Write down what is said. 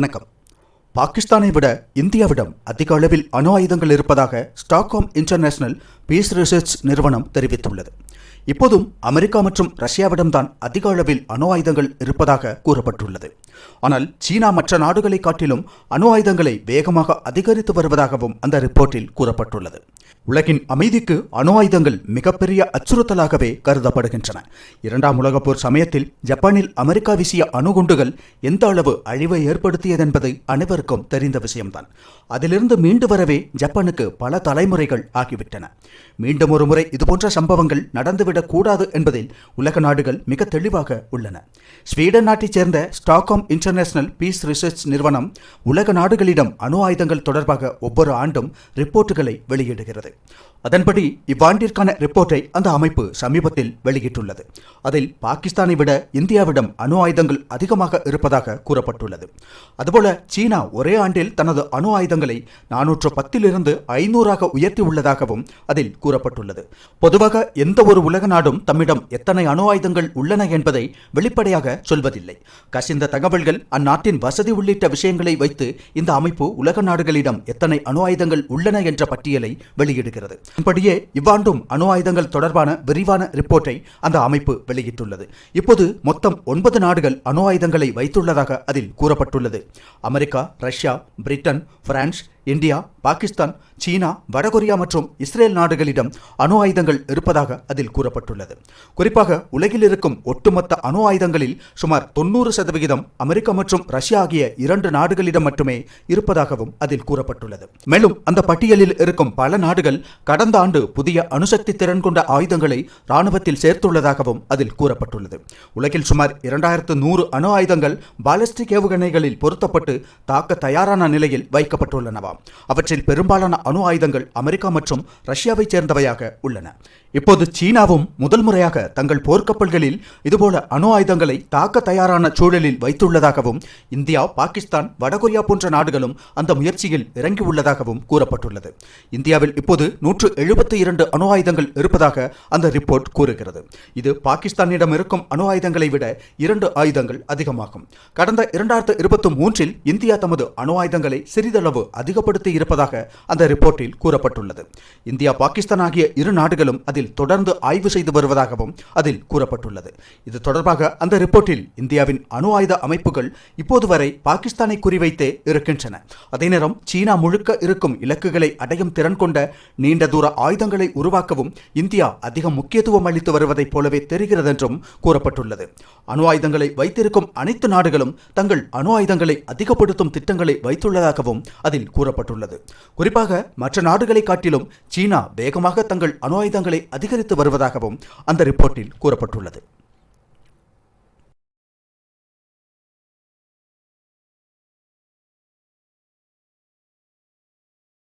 வணக்கம். பாகிஸ்தானை விட இந்தியாவிடம் அதிக அளவில் அணு ஆயுதங்கள் இருப்பதாக ஸ்டாக்ஹோம் இன்டர்நேஷனல் பீஸ் ரிசர்ச் நிறுவனம் தெரிவித்துள்ளது. இப்போதும் அமெரிக்கா மற்றும் ரஷ்யாவிடம்தான் அதிக அளவில் அணு ஆயுதங்கள் இருப்பதாக கூறப்பட்டுள்ளது. ஆனால் சீனா மற்ற நாடுகளை காட்டிலும் அணு ஆயுதங்களை வேகமாக அதிகரித்து வருவதாகவும் அந்த ரிப்போர்ட்டில் கூறப்பட்டுள்ளது. உலகின் அமைதிக்கு அணு ஆயுதங்கள் மிகப்பெரிய அச்சுறுத்தலாகவே கருதப்படுகின்றன. இரண்டாம் உலகப் போர் சமயத்தில் ஜப்பானில் அமெரிக்கா வீசிய அணுகுண்டுகள் எந்த அளவு அழிவை ஏற்படுத்தியதென்பது அனைவருக்கும் தெரிந்த விஷயம்தான். அதிலிருந்து மீண்டு வரவே ஜப்பானுக்கு பல தலைமுறைகள் ஆகிவிட்டன. மீண்டும் ஒரு முறை இதுபோன்ற சம்பவங்கள் நடந்துவிடக் கூடாது என்பதில் உலக நாடுகள் மிக தெளிவாக உள்ளன. ஸ்வீடன் நாட்டைச் சேர்ந்த ஸ்டாக்ஹோம் இன்டர்நேஷனல் பீஸ் ரிசர்ச் நிறுவனம் உலக நாடுகளிடம் அணு ஆயுதங்கள் தொடர்பாக ஒவ்வொரு ஆண்டும் ரிப்போர்ட்டுகளை வெளியிடுகிறது. அதன்படி இவ்வாண்டிற்கான ரிப்போர்ட்டை அந்த அமைப்பு சமீபத்தில் வெளியிட்டுள்ளது. அதில் பாகிஸ்தானை விட இந்தியாவிடம் அணு ஆயுதங்கள் அதிகமாக இருப்பதாக கூறப்பட்டுள்ளது. அதுபோல சீனா ஒரே ஆண்டில் தனது அணு ஆயுதங்களை நானூற்று பத்திலிருந்து ஐநூறாக உயர்த்தியுள்ளதாகவும் அதில் கூறப்பட்டுள்ளது. பொதுவாக எந்த ஒரு உலக நாடும் தம்மிடம் எத்தனை அணு ஆயுதங்கள் உள்ளன என்பதை வெளிப்படையாக சொல்வதில்லை. கசிந்த தகவல்கள் அந்நாட்டின் வசதி உள்ளிட்ட விஷயங்களை வைத்து இந்த அமைப்பு உலக நாடுகளிடம் எத்தனை அணு ஆயுதங்கள் உள்ளன என்ற பட்டியலை வெளி வெளியிடுகிறது. இப்படியே இவ்வாண்டும் அணு ஆயுதங்கள் தொடர்பான விரிவான ரிப்போர்ட்டை அந்த அமைப்பு வெளியிட்டுள்ளது. இப்போது மொத்தம் ஒன்பது நாடுகள் அணு ஆயுதங்களை வைத்துள்ளதாக அதில் கூறப்பட்டுள்ளது. America Russia Britain France India Pakistan China வடகொரியா மற்றும் இஸ்ரேல் நாடுகளிடம் அணு ஆயுதங்கள் இருப்பதாக அதில் கூறப்பட்டுள்ளது. குறிப்பாக உலகில் இருக்கும் ஒட்டுமொத்த அணு ஆயுதங்களில் சுமார் தொண்ணூறு சதவிகிதம் அமெரிக்கா மற்றும் ரஷ்யா ஆகிய இரண்டு நாடுகளிடம் மட்டுமே இருப்பதாகவும் அதில் கூறப்பட்டுள்ளது. மேலும் அந்த பட்டியலில் இருக்கும் பல நாடுகள் கடந்த ஆண்டு புதிய அணுசக்தி திறன் கொண்ட ஆயுதங்களை ராணுவத்தில் சேர்த்துள்ளதாகவும் அதில் கூறப்பட்டுள்ளது. உலகில் சுமார் இரண்டாயிரத்து நூறு அணு ஆயுதங்கள் பாலிஸ்டிக் ஏவுகணைகளில் பொருத்தப்பட்டு தாக்க தயாரான நிலையில் வைக்கப்பட்டுள்ளனவாம். அவற்றில் பெரும்பாலான அணு ஆயுதங்கள் அமெரிக்கா மற்றும் ரஷ்யாவைச் சேர்ந்தவையாக உள்ளன. இப்போது சீனாவும் முதல் முறையாக தங்கள் போர்க்கப்பல்களில் இதுபோல அணு ஆயுதங்களை தாக்க தயாரான சூழலில் வைத்துள்ளதாகவும் இந்தியா பாகிஸ்தான் வடகொரியா போன்ற நாடுகளும் அந்த முயற்சியில் இறங்கியுள்ளதாகவும் கூறப்பட்டுள்ளது. இந்தியாவில் இப்போது நூற்று எழுபத்தி இரண்டு அணு ஆயுதங்கள் இருப்பதாக அந்த ரிப்போர்ட் கூறுகிறது. இது பாகிஸ்தானிடம் இருக்கும் அணு ஆயுதங்களை விட இரண்டு ஆயுதங்கள் அதிகமாகும். கடந்த இரண்டாயிரத்து இருபத்தி மூன்றில் இந்தியா தமது அணு ஆயுதங்களை சிறிதளவு அதிகப்படுத்தி இருப்பதாக அந்த ரிப்போர்ட்டில் கூறப்பட்டுள்ளது. இந்தியா பாகிஸ்தான் ஆகிய இரு நாடுகளும் அதில் தொடர்ந்து ஆய்வு செய்து வருவதாகவும் அதில் கூறப்பட்டுள்ளது. இது தொடர்பாக அந்த ரிப்போர்ட்டில் இந்தியாவின் அணு ஆயுத அமைப்புகள் இப்போது வரை பாகிஸ்தானை குறிவைத்தே இருக்கின்றன. அதே நேரம் சீனா முழுக்க இருக்கும் இலக்குகளை அடையும் திறன் கொண்ட நீண்ட தூர ஆயுதங்களை உருவாக்கவும் இந்தியா அதிக முக்கியத்துவம் அளித்து வருவதைப் போலவே தெரிகிறது என்றும் கூறப்பட்டுள்ளது. அணு ஆயுதங்களை வைத்திருக்கும் அனைத்து நாடுகளும் தங்கள் அணு ஆயுதங்களை அதிகப்படுத்தும் திட்டங்களை வைத்துள்ளதாகவும் அதில் கூற கூறப்பட்டுள்ளது. குறிப்பாக மற்ற நாடுகளை காட்டிலும் சீனா வேகமாக தங்கள் அணு ஆயுதங்களை அதிகரித்து வருவதாகவும் அந்த ரிப்போர்ட்டில் கூறப்பட்டுள்ளது.